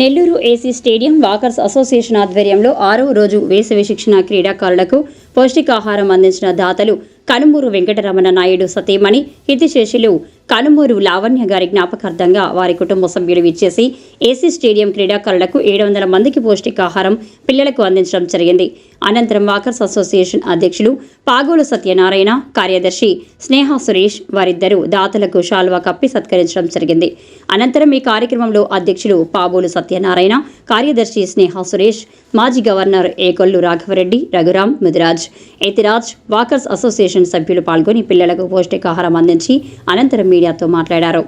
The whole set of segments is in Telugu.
Nellore AC stadium walkers association ఆధ్వర్యంలో ఆరో రోజు వేసవి శిక్షణ క్రీడాకారులకు పౌష్టికాహారం అందించిన దాతలు కనుమూరు వెంకటరమణ నాయుడు సతీమణి హితిశేషులు కనుమూరు లావణ్య గారి జ్ఞాపకార్థంగా వారి కుటుంబ సభ్యులు ఇచ్చేసి ఏసీ స్టేడియం క్రీడాకారులకు ఏడు వందల మందికి పౌష్టికాహారం పిల్లలకు అందించడం జరిగింది. అనంతరం వాకర్స్ అసోసియేషన్ అధ్యక్షులు పాగోలు సత్యనారాయణ కార్యదర్శి స్నేహ సురేష్ వారిద్దరూ దాతలకు షాల్వా కప్పి సత్కరించడం జరిగింది. అనంతరం ఈ కార్యక్రమంలో అధ్యక్షులు పాబోలు సత్యనారాయణ కార్యదర్శి స్నేహ సురేష్ మాజీ governor Ekollu Raghavareddy Raghuram Mudiraj Ethiraj walkers association సభ్యులు పాల్గొని పిల్లలకు పౌష్టికాహారం అందించి అనంతరం మీడియాతో మాట్లాడారు.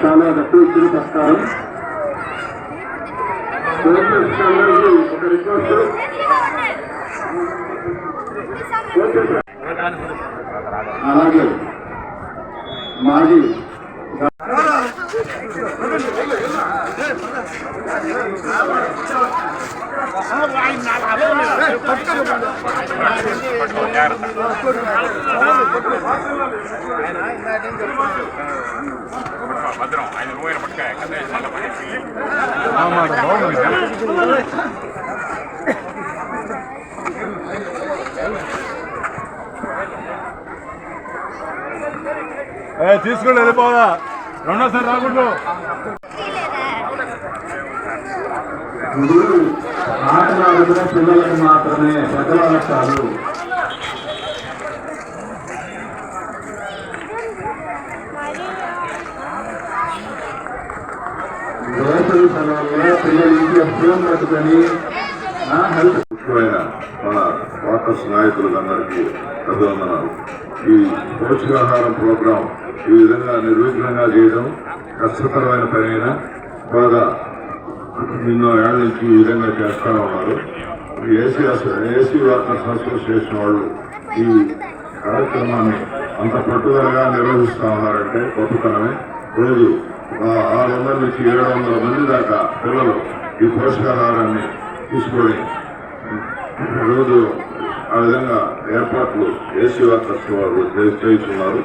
చాలా కోచెస్ అందరికీ ఒక రిక్వెస్ట్ కోచెస్ అలాగే మాజీ భద్రం ఆయన పోయిన పట్టుక తీసుకుని వెళ్ళిపోవాలా రెండోసారి రాకుండా మాట్లాడుతున్న పిల్లలకు మాత్రమే పెద్దవాళ్ళకు కాదు వేసవి సమయంలో పిల్లలు ఇంట్లో ఫోన్ పట్టుకొని హెల్త్ ముఖ్యమైన మన వాటర్స్ నాయకులందరికీ అభివందనాలు ఈ పౌష్టికాహారం ప్రోగ్రాం ఈ విధంగా నిర్విఘ్నంగా చేయడం కష్టతరమైన పని అయినా బాగా ఎన్నో ఏళ్ళ నుంచి ఈ విధంగా చేస్తా ఉన్నారు. ఏసీ ఏసీ వర్కర్స్ అసోసియేషన్ వాళ్ళు ఈ కార్యక్రమాన్ని అంత పట్టుదలగా నిర్వహిస్తా ఉన్నారంటే గొప్పతనమే. రోజు ఆరు వందల నుంచి ఏడు వందల మంది దాకా పిల్లలు ఈ పోషకాహారాన్ని తీసుకొని రోజు ఆ విధంగా ఏర్పాట్లు ఏసీ వర్కర్స్ వారు చేస్తున్నారు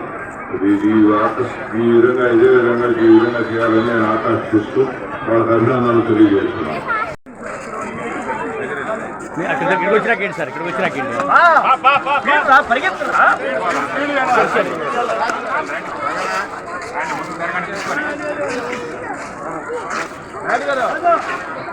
ఇది ఈ వర్కర్స్ ఈ విధంగా ఇదే విధంగా ఈ విధంగా చేయాలని నేను ఆకాంక్షిస్తూ వాళ్ళకి అభినందనలు తెలియజేస్తున్నాను. అక్కడ ఇక్కడికి వచ్చినాకేంటి సార్? ఇక్కడికి వచ్చినాకేంటి పరిగెత్తురా.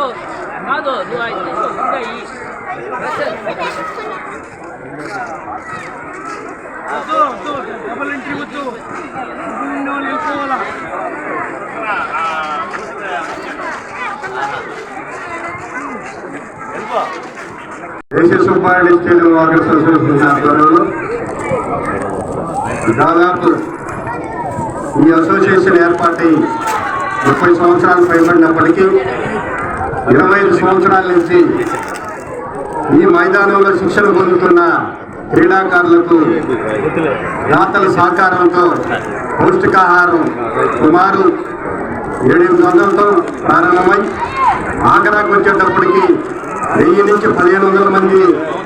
ఆ, 나도 누가 సమ్మర్ 누가 이. డబల్ ఎంట్రీ వద్దు వెళ్ళిపోవాలా దేశ సుబ్బారెడ్డి స్టేడియం వాకర్స్ అసోసియేషన్ ఆధ్వర్యంలో దాదాపు ఈ అసోసియేషన్ ఏర్పాటై ముప్పై సంవత్సరాలు పైబడినప్పటికీ ఇరవై ఐదు సంవత్సరాల నుంచి ఈ మైదానంలో శిక్షణ పొందుతున్న క్రీడాకారులకు దాతల సహకారంతో పౌష్టికాహారం సుమారు ఏడెనిమిది వందలతో ప్రారంభమై ఆగ్రాకు వచ్చేటప్పటికి వెయ్యి నుంచి పదిహేను వందల మంది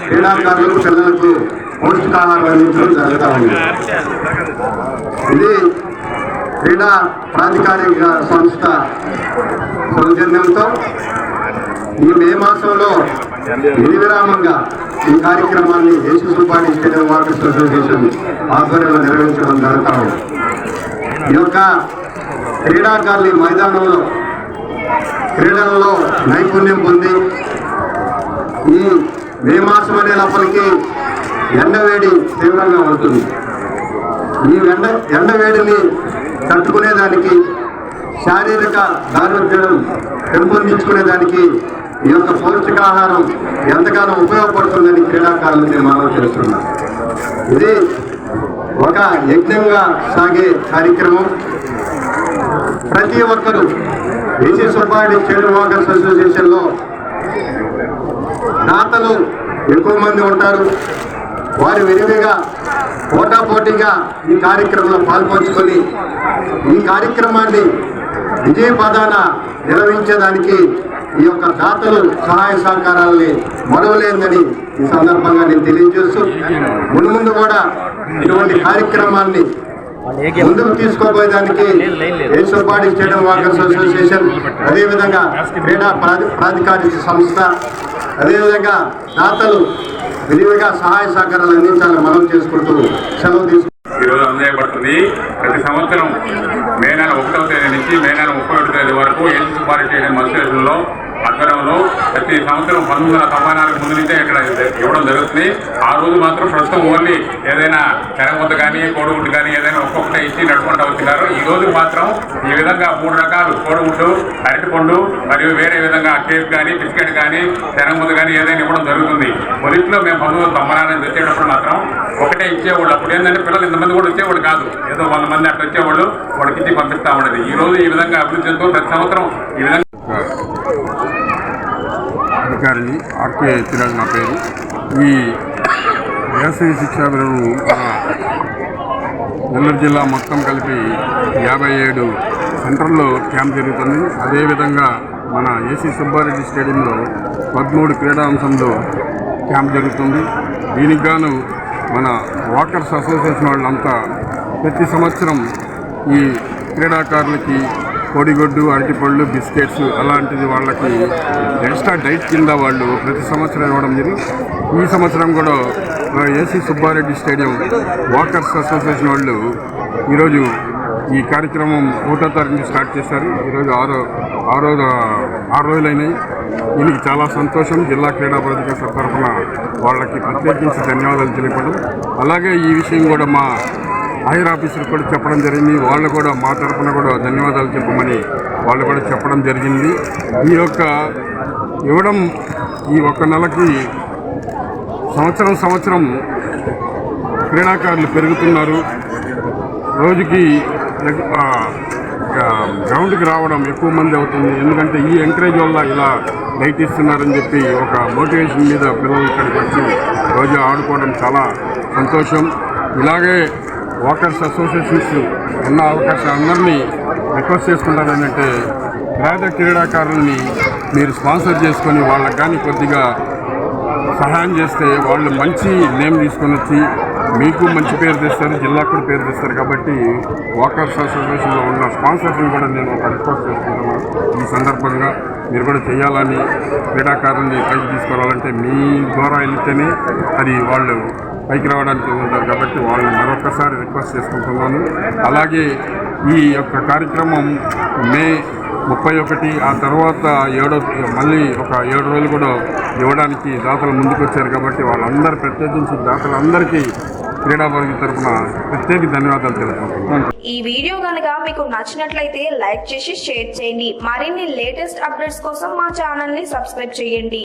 క్రీడాకారులకు పిల్లలకు పౌష్టికాహారం అందించడం జరుగుతూ ఉంది. ఇది క్రీడా ప్రాధికారిక సంస్థ సౌజన్యంతో ఈ మే మాసంలో నిర్విరామంగా ఈ కార్యక్రమాన్ని దేశ సుబ్బాడి స్టేట్ వాటర్స్ అసోసియేషన్ ఆధ్వర్యంలో నిర్వహించడం జరుగుతా ఉంది. ఈ యొక్క క్రీడాకారులు మైదానంలో క్రీడలలో నైపుణ్యం పొంది ఈ మే మాసం అనే లోపలికి ఎండవేడి తీవ్రంగా ఉంటుంది. ఈ ఎండ ఎండవేడిని తట్టుకునేదానికి శారీరక ఆరోగ్యం పెంపొందించుకునేదానికి ఈ యొక్క పౌష్టికాహారం ఎంతగానో ఉపయోగపడుతుందని క్రీడాకారులు నేను మనం చేస్తున్నాను ఇది ఒక యజ్ఞంగా సాగే కార్యక్రమం. ప్రతి ఒక్కరూ ఏసీ సుబ్బారెడ్డి స్టేట్ వర్కర్స్ అసోసియేషన్లో దాతలు ఎక్కువ మంది ఉంటారు. వారు విరివిగా పోటాపోటీగా ఈ కార్యక్రమంలో పాల్పంచుకొని ఈ కార్యక్రమాన్ని విజయపదాన నిర్వహించడానికి ఈ యొక్క దాతలు సహాయ సహకారాలని మరవలేదని ఈ సందర్భంగా నేను తెలియజేస్తూ ముందు ముందు కూడా ఇటువంటి కార్యక్రమాన్ని ముందుకు తీసుకోపోయేదానికి ఏసుపాటి స్టేడియం వాకర్స్ అసోసియేషన్ అదేవిధంగా క్రీడా ప్రాధి ప్రాధికారిక సంస్థ అదేవిధంగా దాతలు విరివిగా సహాయ సహకారాలు అందించాలని మనం చేసుకుంటూ సెలవు తీసుకుంటాం ఈరోజు అందజేయబడుతుంది ప్రతి సంవత్సరం మే నెల ఒకటవ తేదీ నుంచి మే నెల ముప్పై ఒకటి తేదీ వరకు ఎన్ సుబ్బారెడ్డి స్టేడియం అసోసియేషన్లో ఆధ్వర్యంలో ప్రతి సంవత్సరం పంతొమ్మిది వందల తొంభై నాలుగు ముందు నుంచే ఇక్కడ ఇవ్వడం జరుగుతుంది. ఆ రోజు మాత్రం ప్రస్తుతం ఓన్లీ ఏదైనా తెరముద్ద కానీ కోడిగుడ్డు కానీ ఏదైనా ఒక్కొక్కటే ఇచ్చి నడుపుకుంటూ వచ్చినారు. ఈ రోజు మాత్రం ఈ విధంగా మూడు రకాలు కోడిగుడ్డు అరటిపండు మరియు వేరే విధంగా కేక్ కానీ బిస్కెట్ కానీ తెరముద్ద కానీ ఏదైనా ఇవ్వడం జరుగుతుంది. మొదట్లో మేము పంతొమ్మిది వందల తెచ్చేటప్పుడు మాత్రం ఒకటే ఇచ్చేవాళ్ళు. అప్పుడు ఏంటంటే పిల్లలు ఇంతమంది కూడా వచ్చేవాళ్ళు కాదు. ఏదో వంద మంది అట్లా వచ్చేవాళ్ళు. వాళ్ళకి ఇచ్చి పంపిస్తా ఉండేది. ఈ రోజు ఈ విధంగా అభివృద్ధి చెందుతూ ప్రతి సంవత్సరం ఈ విధంగా అధికారిని ఆర్కే తిరాజ్ నా పేరు. ఈ వ్యవసాయ శిక్షా విలువను మన నెల్లూరు జిల్లా మొత్తం కలిపి యాభై ఏడు సెంటర్లో క్యాంప్ జరుగుతుంది. అదేవిధంగా మన ఏసీ సుబ్బారెడ్డి స్టేడియంలో పదమూడు క్రీడా అంశంలో క్యాంప్ జరుగుతుంది. దీనికి గాను మన వాకర్స్ అసోసియేషన్ వాళ్ళంతా ప్రతి సంవత్సరం ఈ క్రీడాకారులకి కోడిగొడ్డు అరటిపళ్ళు బిస్కెట్స్ అలాంటిది వాళ్ళకి ఎక్స్ట్రా డైట్ కింద వాళ్ళు ప్రతి సంవత్సరం ఇవ్వడం జరిగింది. ఈ సంవత్సరం కూడా AC Subbareddy stadium walkers association వాళ్ళు ఈరోజు ఈ కార్యక్రమం ఒకటో తారీఖు స్టార్ట్ చేశారు. ఈరోజు ఆరో ఆరో ఆరు రోజులైనాయి. దీనికి చాలా సంతోషం. జిల్లా క్రీడా ప్రాధికార తరఫున వాళ్ళకి ప్రత్యేకించి ధన్యవాదాలు తెలియపడం. అలాగే ఈ విషయం కూడా మా హైర్ ఆఫీసర్ కూడా చెప్పడం జరిగింది. వాళ్ళు కూడా మా తరఫున కూడా ధన్యవాదాలు చెప్పమని వాళ్ళు కూడా చెప్పడం జరిగింది. ఈ యొక్క ఇవ్వడం ఈ ఒక్క నెలకి సంవత్సరం సంవత్సరం క్రీడాకారులు పెరుగుతున్నారు. రోజుకి గ్రౌండ్కి రావడం ఎక్కువ మంది అవుతుంది. ఎందుకంటే ఈ ఎంకరేజ్ వల్ల ఇలా లైట్ ఇస్తున్నారని చెప్పి ఒక మోటివేషన్ మీద పిల్లలు ఇక్కడికి వచ్చి రోజు ఆడుకోవడం చాలా సంతోషం. ఇలాగే వాకర్స్ అసోసియేషన్స్ ఉన్న అవకాశం అందరినీ రిక్వెస్ట్ చేసుకుంటారు ఏంటంటే పేద క్రీడాకారుల్ని మీరు స్పాన్సర్ చేసుకొని వాళ్ళకి కానీ కొద్దిగా సహాయం చేస్తే వాళ్ళు మంచి నేమ్ తీసుకొని వచ్చి మీకు మంచి పేరు తెస్తారు జిల్లాకు కూడా పేరు తెస్తారు కాబట్టి వాకర్స్ అసోసియేషన్లో ఉన్న స్పాన్సర్స్ని కూడా నేను ఒక రిక్వెస్ట్ చేసుకుంటున్నాను ఈ సందర్భంగా మీరు కూడా చేయాలని క్రీడాకారుల్ని పైకి తీసుకురావాలంటే మీ ద్వారా వెళితేనే అది వాళ్ళు పైకి రావడానికి ఉంటారు కాబట్టి వాళ్ళని మరొకసారి రిక్వెస్ట్ చేసుకుంటున్నాను. అలాగే ఈ యొక్క కార్యక్రమం మే ముప్పై ఒకటి ఆ తర్వాత ఏడో మళ్ళీ ఒక ఏడు రోజులు కూడా ఇవ్వడానికి దాతలు ముందుకు వచ్చారు కాబట్టి వాళ్ళందరూ ప్రత్యేకించి దాతలందరికీ క్రీడా వర్గం తరఫున ప్రత్యేక ధన్యవాదాలు తెలుపుతున్నాను ఈ వీడియో కనుక మీకు నచ్చినట్లయితే లైక్ చేసి షేర్ చేయండి. మరిన్ని లేటెస్ట్ అప్డేట్స్ కోసం మా ఛానల్ని సబ్స్క్రైబ్ చేయండి.